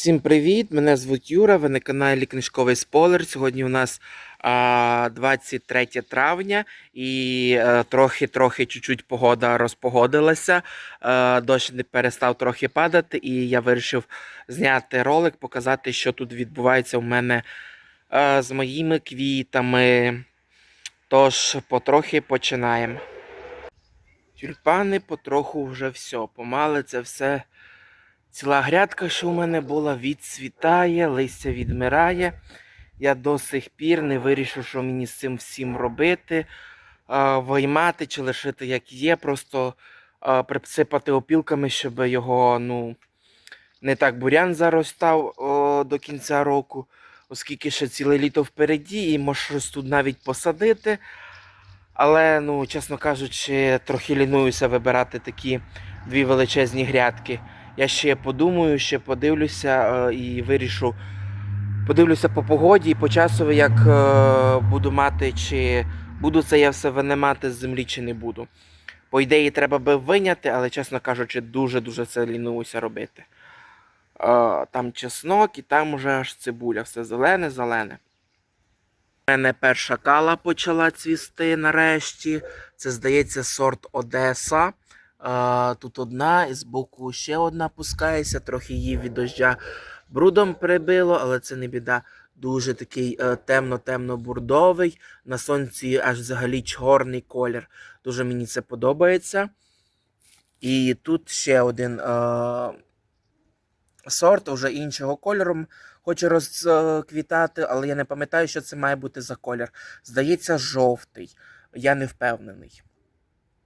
Всім привіт! Мене звуть Юра, ви на каналі Книжковий Спойлер. Сьогодні у нас а, 23 травня і е, трохи-трохи чуть-чуть погода розпогодилася. Е, дощ не перестав трохи падати, і я вирішив зняти ролик, показати, що тут відбувається у мене е, з моїми квітами. Тож, потрохи починаємо. Тюльпани потроху вже все. Помали це все. Ціла грядка, що у мене була, відцвітає, листя відмирає. Я до сих пір не вирішив, що мені з цим всім робити. Виймати чи лишити як є, просто а, присипати опілками, щоб його ну, не так бурян заростав до кінця року, оскільки ще ціле літо впереді, і може щось тут навіть посадити. Але, ну, чесно кажучи, трохи лінуюся вибирати такі дві величезні грядки. Я ще подумаю, ще подивлюся е, і вирішу. Подивлюся по погоді і по часу, як е, буду мати, чи буду це я все винимати з землі, чи не буду. По ідеї, треба би виняти, але, чесно кажучи, дуже-дуже це лінуюся робити. Е, там чеснок і там уже аж цибуля, все зелене-зелене. У мене перша кала почала цвісти нарешті. Це, здається, сорт Одеса. А, тут одна, і збоку ще одна пускається, трохи її від дождя брудом прибило, але це не біда. Дуже такий е, темно-темно-бурдовий. На сонці аж взагалі чорний колір. Дуже мені це подобається. І тут ще один е, сорт, вже іншого кольору. Хоче розквітати, але я не пам'ятаю, що це має бути за колір. Здається, жовтий. Я не впевнений.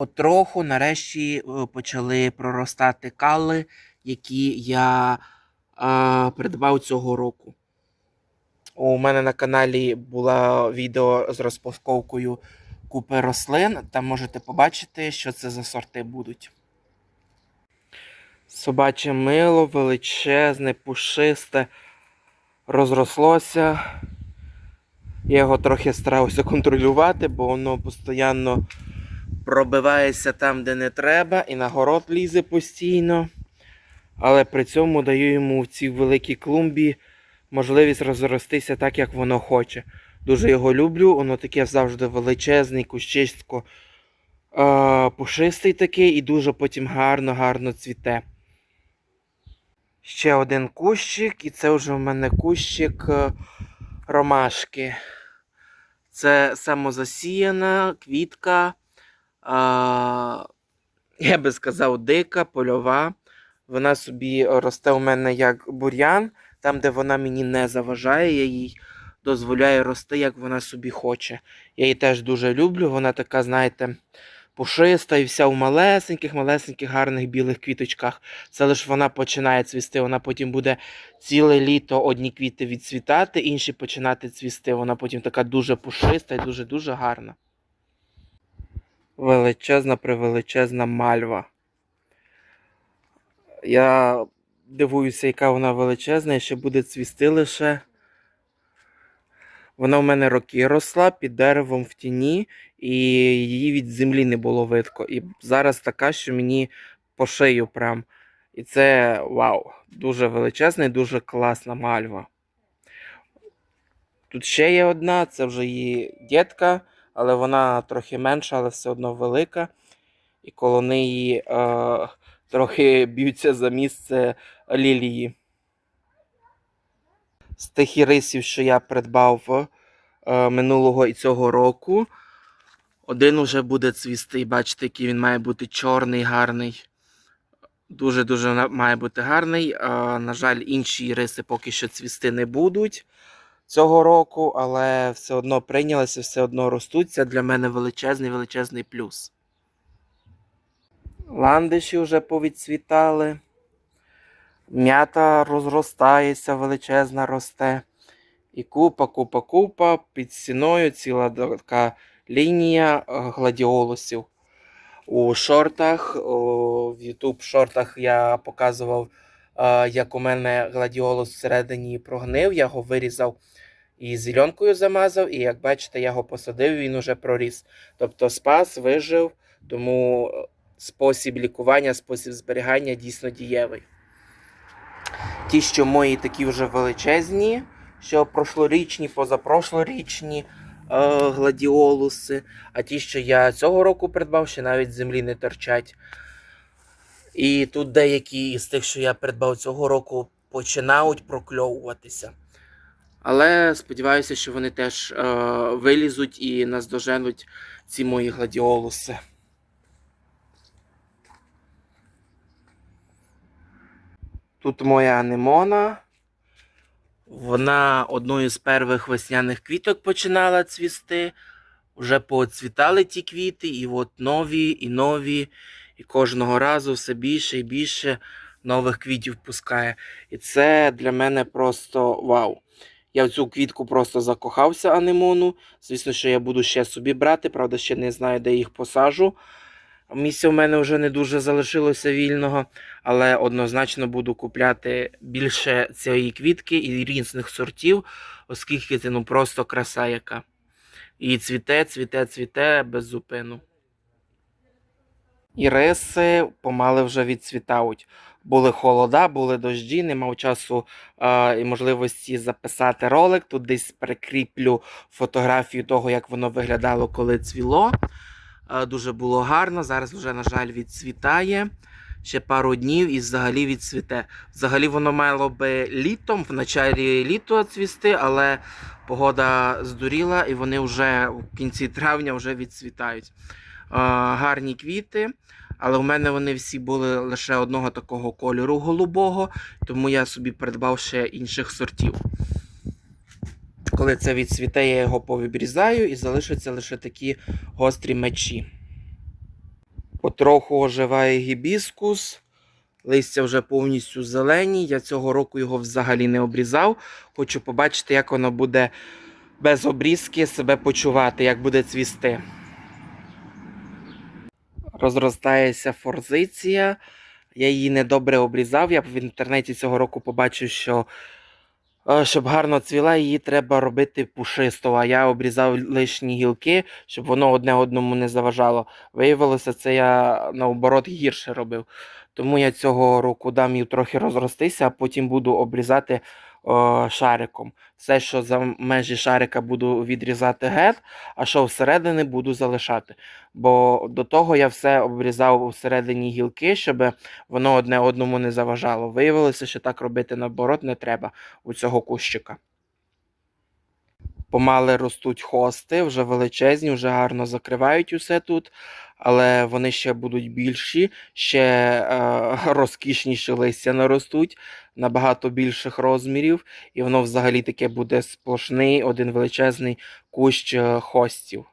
Потроху нарешті е, почали проростати кали, які я е, придбав цього року. У мене на каналі було відео з розпаковкою купи рослин. Там можете побачити, що це за сорти будуть. Собаче мило величезне, пушисте, розрослося. Я його трохи старався контролювати, бо воно постійно пробивається там, де не треба, і на город лізе постійно. Але при цьому даю йому в цій великій клумбі можливість розростися так, як воно хоче. Дуже його люблю, воно таке завжди величезний, кущисько е, пушистий такий і дуже потім гарно-гарно цвіте. Ще один кущик, і це вже в мене кущик е, ромашки. Це самозасіяна квітка. А, я би сказав, дика, польова. Вона собі росте у мене як бур'ян, там, де вона мені не заважає, я їй дозволяю рости, як вона собі хоче. Я її теж дуже люблю. Вона така, знаєте, пушиста і вся у малесеньких, малесеньких, гарних білих квіточках. Це лише вона починає цвісти. Вона потім буде ціле літо одні квіти відцвітати, інші починати цвісти. Вона потім така дуже пушиста і дуже-дуже гарна величезна превеличезна мальва. Я дивуюся, яка вона величезна і ще буде цвісти лише. Вона в мене роки росла під деревом в тіні, і її від землі не було видко. І зараз така, що мені по шию прям. І це вау! Дуже величезна і дуже класна мальва. Тут ще є одна, це вже її дітка але вона трохи менша, але все одно велика. І коло неї е, трохи б'ються за місце лілії. З тих ірисів, що я придбав е, минулого і цього року, один уже буде цвісти. Бачите, який він має бути чорний, гарний. Дуже-дуже має бути гарний. Е, на жаль, інші іриси поки що цвісти не будуть цього року, але все одно прийнялися, все одно ростуть. Це для мене величезний величезний плюс. Ландиші вже повідцвітали. М'ята розростається, величезна росте. І купа, купа, купа під стіною ціла така лінія гладіолусів. У шортах, в YouTube шортах я показував, як у мене гладіолус всередині прогнив, я його вирізав і зеленкою замазав, і як бачите, я його посадив, він уже проріс. Тобто спас, вижив, тому е, спосіб лікування, спосіб зберігання дійсно дієвий. Ті, що мої такі вже величезні, що прошлорічні, позапрошлорічні е, гладіолуси, а ті, що я цього року придбав, ще навіть з землі не торчать. І тут деякі із тих, що я придбав цього року, починають прокльовуватися. Але сподіваюся, що вони теж е, вилізуть і наздоженуть ці мої гладіолуси. Тут моя анемона. Вона одною з перших весняних квіток починала цвісти. Вже поцвітали ті квіти, і от нові, і нові. І кожного разу все більше і більше нових квітів пускає. І це для мене просто вау. Я в цю квітку просто закохався анемону. Звісно, що я буду ще собі брати, правда, ще не знаю, де їх посажу. Місця в мене вже не дуже залишилося вільного, але однозначно буду купляти більше цієї квітки і різних сортів, оскільки це ну просто краса яка. І цвіте, цвіте, цвіте без зупину. Іриси помали вже відцвітають. Були холода, були дожді, не мав часу е, і можливості записати ролик. Тут десь прикріплю фотографію того, як воно виглядало, коли цвіло. Е, дуже було гарно. Зараз вже, на жаль, відцвітає. Ще пару днів і взагалі відцвіте. Взагалі воно мало би літом, в началі літа цвісти, але погода здуріла і вони вже в кінці травня вже відцвітають. Гарні квіти, але в мене вони всі були лише одного такого кольору голубого, тому я собі придбав ще інших сортів. Коли це відцвіте, я його повибрізаю і залишаться лише такі гострі мечі. Потроху оживає гібіскус. Листя вже повністю зелені. Я цього року його взагалі не обрізав. Хочу побачити, як воно буде без обрізки себе почувати, як буде цвісти. Розростається форзиція. Я її недобре обрізав. Я в інтернеті цього року побачив, що е, щоб гарно цвіла, її треба робити пушисто. А я обрізав лишні гілки, щоб воно одне одному не заважало. Виявилося, це я наоборот гірше робив. Тому я цього року дам їй трохи розростися, а потім буду обрізати о, шариком. Все, що за межі шарика буду відрізати гет, а що всередині буду залишати. Бо до того я все обрізав всередині гілки, щоб воно одне одному не заважало. Виявилося, що так робити наоборот не треба у цього кущика. Помали ростуть хости, вже величезні, вже гарно закривають усе тут, але вони ще будуть більші, ще е, розкішніші листя наростуть, набагато більших розмірів, і воно взагалі таке буде сплошний, один величезний кущ е, хостів.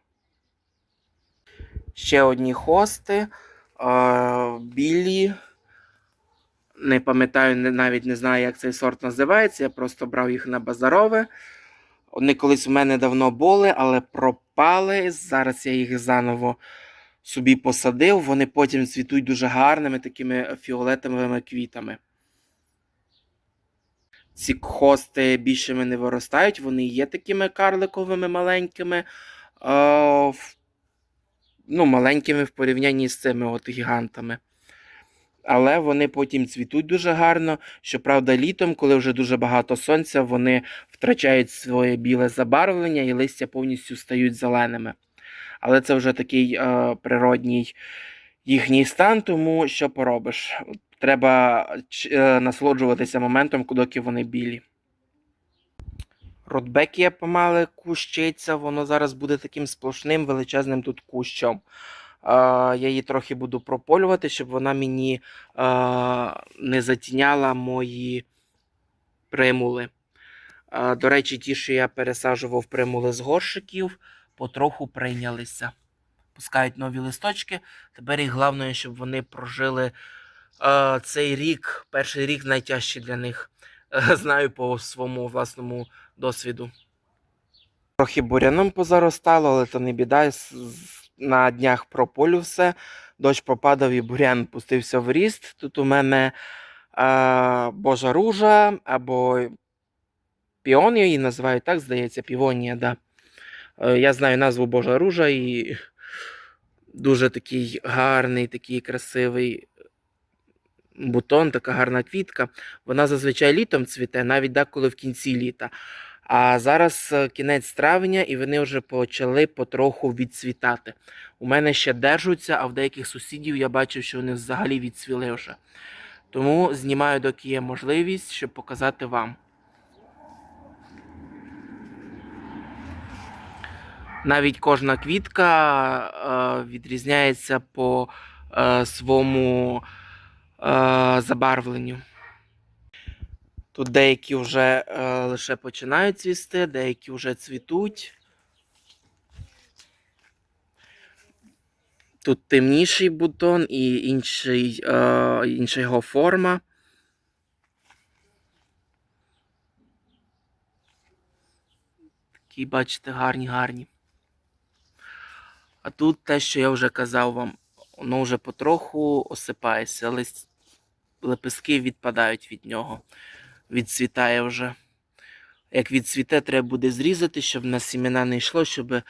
Ще одні хости, е, білі. Не пам'ятаю, навіть не знаю, як цей сорт називається. Я просто брав їх на базарове. Вони колись в мене давно були, але пропали. Зараз я їх заново собі посадив. Вони потім цвітуть дуже гарними такими фіолетовими квітами. Ці хости більшими не виростають, вони є такими карликовими маленькими. Ну, маленькими в порівнянні з цими от гігантами. Але вони потім цвітуть дуже гарно. Щоправда, літом, коли вже дуже багато сонця, вони втрачають своє біле забарвлення і листя повністю стають зеленими. Але це вже такий е, природній їхній стан, тому що поробиш. Треба е, насолоджуватися моментом, доки вони білі. Рудбекія помали кущиться, воно зараз буде таким сплошним величезним тут кущом. Е, я її трохи буду прополювати, щоб вона мені е, не затіняла мої примули. Е, До речі, ті, що я пересаджував примули з горшиків, потроху прийнялися. Пускають нові листочки. Тепер їх головне, щоб вони прожили е, цей рік, перший рік найтяжчий для них. Е, Знаю по своєму власному досвіду. Трохи буряном позаростало, але то не біда. На днях прополю все. Дощ попадав і бурян пустився в ріст. Тут у мене е, Божа ружа або піон її називають, так здається, півонія, да. Е, Я знаю назву Божа ружа і дуже такий гарний, такий красивий бутон, така гарна квітка. Вона зазвичай літом цвіте, навіть деколи в кінці літа. А зараз е, кінець травня, і вони вже почали потроху відцвітати. У мене ще держаться, а в деяких сусідів я бачив, що вони взагалі відцвіли вже. Тому знімаю, доки є можливість, щоб показати вам. Навіть кожна квітка е, відрізняється по е, своєму е, забарвленню. Тут деякі вже лише починають цвісти, деякі вже цвітуть. Тут темніший бутон і інший, інша його форма. Такі, бачите, гарні, гарні. А тут те, що я вже казав вам, воно вже потроху осипається, лист, лепестки відпадають від нього. Відцвітає вже. Як відцвіте, треба буде зрізати, щоб на сімена не йшло, щоб е,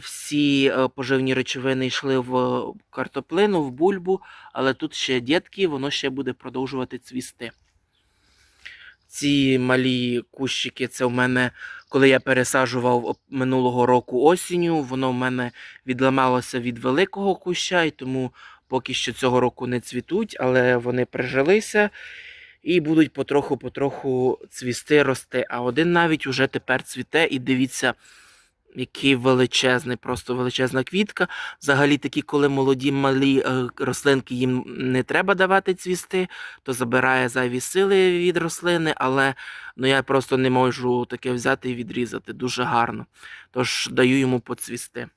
всі е, поживні речовини йшли в картоплину, в бульбу, але тут ще дітки, воно ще буде продовжувати цвісти. Ці малі кущики, це в мене, коли я пересаджував минулого року осінню, воно в мене відламалося від великого куща, і тому поки що цього року не цвітуть, але вони прижилися і будуть потроху-потроху цвісти, рости. А один навіть уже тепер цвіте, і дивіться, який величезний, просто величезна квітка. Взагалі, такі, коли молоді малі е, рослинки, їм не треба давати цвісти, то забирає зайві сили від рослини, але ну, я просто не можу таке взяти і відрізати. Дуже гарно. Тож даю йому поцвісти.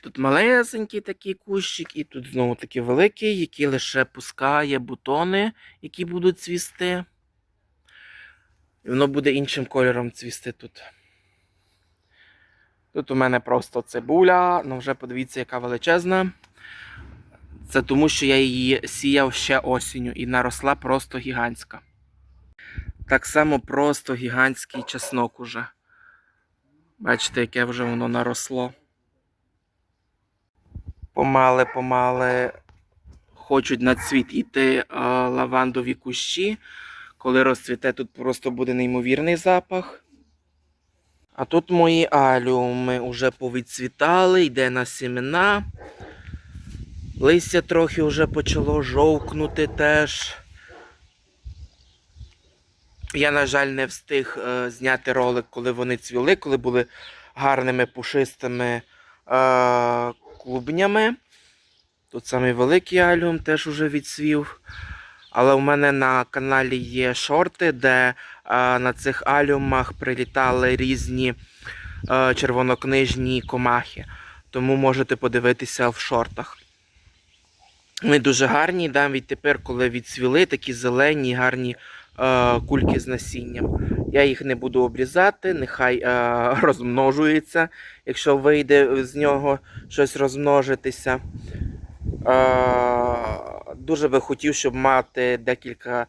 Тут малесенький такий кущик, і тут знову таки великий, який лише пускає бутони, які будуть цвісти. І воно буде іншим кольором цвісти тут. Тут у мене просто цибуля, ну вже подивіться, яка величезна. Це тому, що я її сіяв ще осінню і наросла просто гігантська. Так само просто гігантський чеснок уже. Бачите, яке вже воно наросло. Помале-помале хочуть на цвіт іти лавандові кущі. Коли розцвіте, тут просто буде неймовірний запах. А тут мої аліуми вже повідцвітали, йде на сімена. Листя трохи вже почало жовкнути теж. Я, на жаль, не встиг е, зняти ролик, коли вони цвіли, коли були гарними пушистими е, клубнями. Тут самий великий аліум теж уже відсвів. Але у мене на каналі є шорти, де е, на цих алюмах прилітали різні е, червонокнижні комахи. Тому можете подивитися в шортах. Вони дуже гарні, навіть тепер, коли відцвіли, такі зелені, гарні е, кульки з насінням. Я їх не буду обрізати, нехай е, розмножується, якщо вийде з нього щось розмножитися. Е, дуже би хотів, щоб мати декілька, е,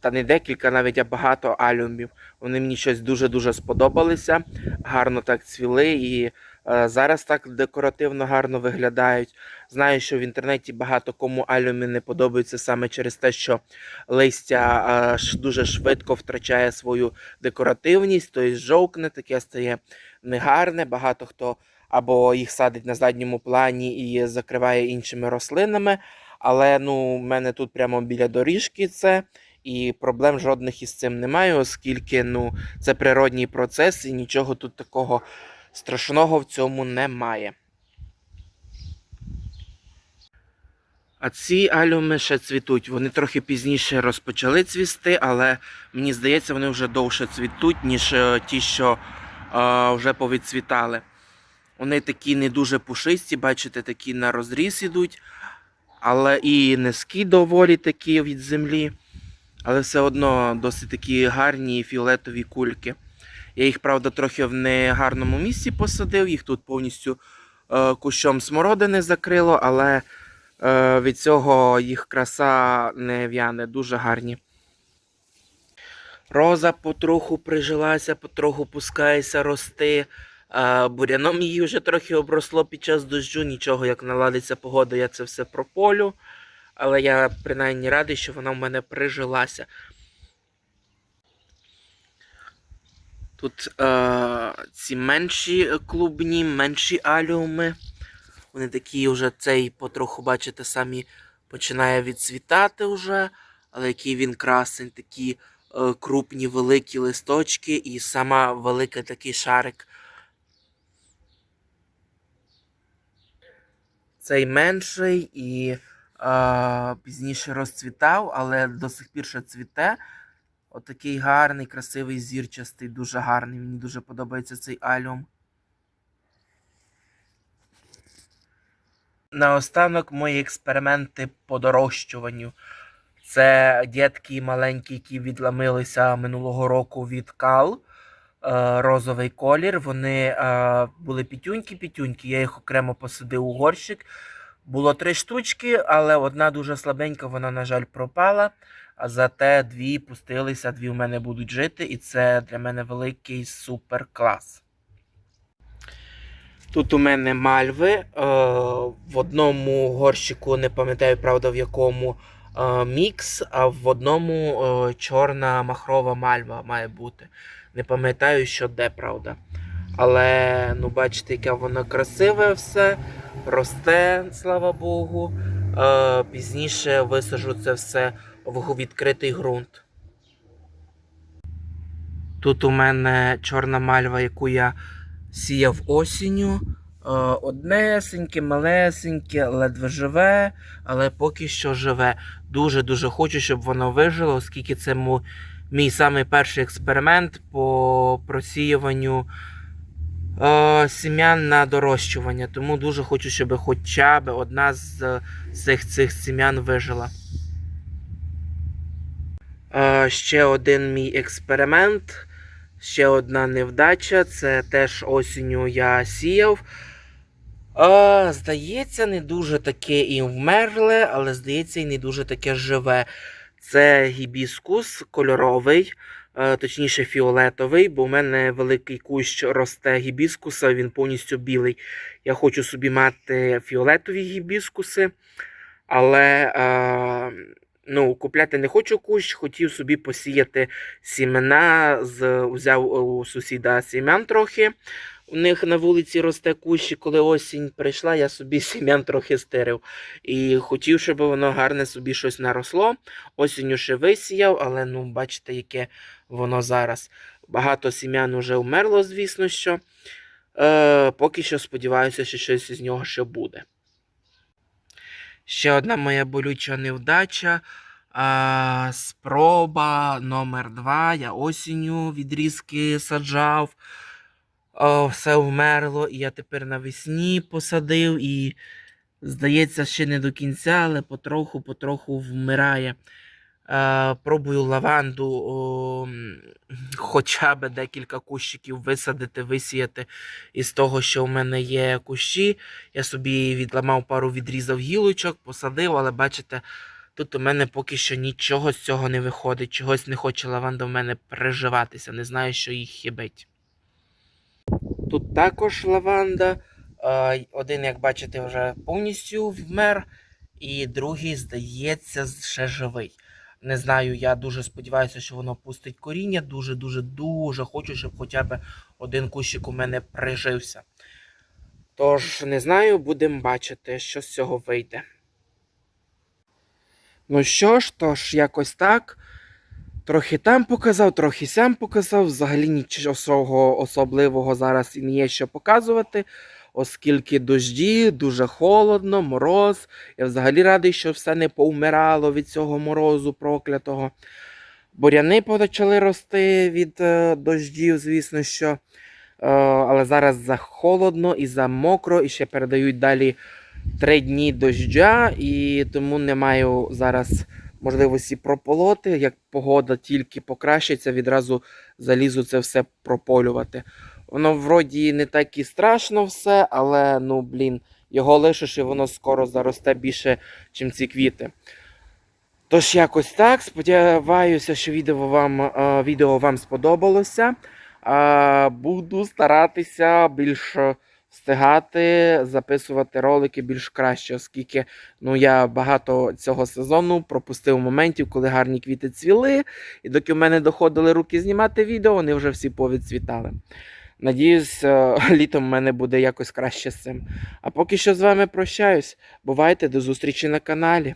та не декілька, навіть а багато алюмів. Вони мені щось дуже-дуже сподобалися, гарно так цвіли і е, зараз так декоративно гарно виглядають. Знаю, що в інтернеті багато кому алюмі не подобаються саме через те, що листя е, дуже швидко втрачає свою декоративність, тобто жовкне, таке стає негарне. Багато хто або їх садить на задньому плані і закриває іншими рослинами. Але ну, в мене тут прямо біля доріжки це, і проблем жодних із цим немає, оскільки ну, це природній процес і нічого тут такого страшного в цьому немає. А ці алюми ще цвітуть. Вони трохи пізніше розпочали цвісти, але мені здається, вони вже довше цвітуть, ніж е, ті, що е, вже повідцвітали. Вони такі не дуже пушисті, бачите, такі на розріз ідуть, але і низькі доволі такі від землі. Але все одно досить такі гарні фіолетові кульки. Я їх, правда, трохи в негарному місці посадив, їх тут повністю е, кущом смородини закрило, але е, від цього їх краса не в'яне, дуже гарні. Роза потроху прижилася, потроху пускається рости. Буряном її вже трохи обросло під час дощу, нічого, як наладиться погода, я це все прополю. Але я принаймні радий, що вона в мене прижилася. Тут е, ці менші клубні, менші аліуми. Вони такі вже цей потроху, бачите, самі починає відцвітати вже. Але який він красень, такі е, крупні великі листочки і сама великий такий шарик. Цей менший і е, пізніше розцвітав, але до сих пір ще цвіте. Отакий гарний, красивий, зірчастий, дуже гарний. Мені дуже подобається цей алюм. Наостанок мої експерименти по дорощуванню. Це дітки маленькі, які відламилися минулого року від кал. Е, Розовий колір. Вони е, були пітюньки-пітюньки. Я їх окремо посадив у горщик. Було три штучки, але одна дуже слабенька, вона, на жаль, пропала. А зате дві пустилися, дві в мене будуть жити, і це для мене великий супер клас. Тут у мене мальви. Е, в одному горщику, не пам'ятаю, правда, в якому мікс, а в одному чорна махрова мальва має бути. Не пам'ятаю, що де, правда. Але, ну, бачите, яке воно красиве все, росте, слава Богу. Е, пізніше висажу це все в відкритий ґрунт. Тут у мене чорна мальва, яку я сіяв осінню. Е, Однесеньке, малесеньке, ледве живе, але поки що живе. Дуже-дуже хочу, щоб воно вижило, оскільки це мій самий перший експеримент по просіюванню е, сім'ян на дорощування. Тому дуже хочу, щоб хоча б одна з цих цих сім'ян вижила. Е, ще один мій експеримент. Ще одна невдача. Це теж осінню я сіяв. Е, здається, не дуже таке і вмерле, але здається, і не дуже таке живе. Це гібіскус кольоровий, е, точніше фіолетовий, бо у мене великий кущ росте гібіскуса, він повністю білий. Я хочу собі мати фіолетові гібіскуси, але е, ну, купляти не хочу кущ, хотів собі посіяти сімена, взяв у сусіда сім'ян трохи. У них на вулиці росте кущ, і коли осінь прийшла, я собі сім'ян трохи стирив. І хотів, щоб воно гарне собі щось наросло. Осінню ще висіяв, але ну, бачите, яке воно зараз. Багато сім'ян вже вмерло, звісно що. Е, поки що сподіваюся, що щось із нього ще буде. Ще одна моя болюча невдача. А, спроба номер два. Я осінню відрізки саджав. О, все вмерло, і я тепер навесні посадив, і, здається, ще не до кінця, але потроху-потроху вмирає. Е, пробую лаванду о, хоча б декілька кущиків висадити, висіяти із того, що в мене є кущі. Я собі відламав пару відрізав гілочок, посадив, але бачите, тут у мене поки що нічого з цього не виходить. Чогось не хоче лаванда в мене переживатися. Не знаю, що їх хибить. Тут також лаванда. Один, як бачите, вже повністю вмер, і другий, здається, ще живий. Не знаю, я дуже сподіваюся, що воно пустить коріння. Дуже, дуже, дуже хочу, щоб хоча б один кущик у мене прижився. Тож, не знаю, будемо бачити, що з цього вийде. Ну що ж, тож, якось так. Трохи там показав, трохи сям показав. Взагалі нічого особливого зараз і не є що показувати, оскільки дожді, дуже холодно, мороз. Я взагалі радий, що все не повмирало від цього морозу проклятого. Буряни почали рости від е, дождів, звісно що. Е, але зараз за холодно і за мокро, і ще передають далі три дні дождя, і тому не маю зараз можливості прополоти. Як погода тільки покращиться, відразу залізу це все прополювати. Воно вроді не так і страшно все, але ну блін, його лишиш і воно скоро заросте більше, ніж ці квіти. Тож, якось так. Сподіваюся, що відео вам, е, відео вам сподобалося. Буду старатися більш встигати записувати ролики більш краще, оскільки ну, я багато цього сезону пропустив моментів, коли гарні квіти цвіли. І доки в мене доходили руки знімати відео, вони вже всі повідцвітали. Надіюсь, е, літом в мене буде якось краще з цим. А поки що з вами прощаюсь. Бувайте, до зустрічі на каналі.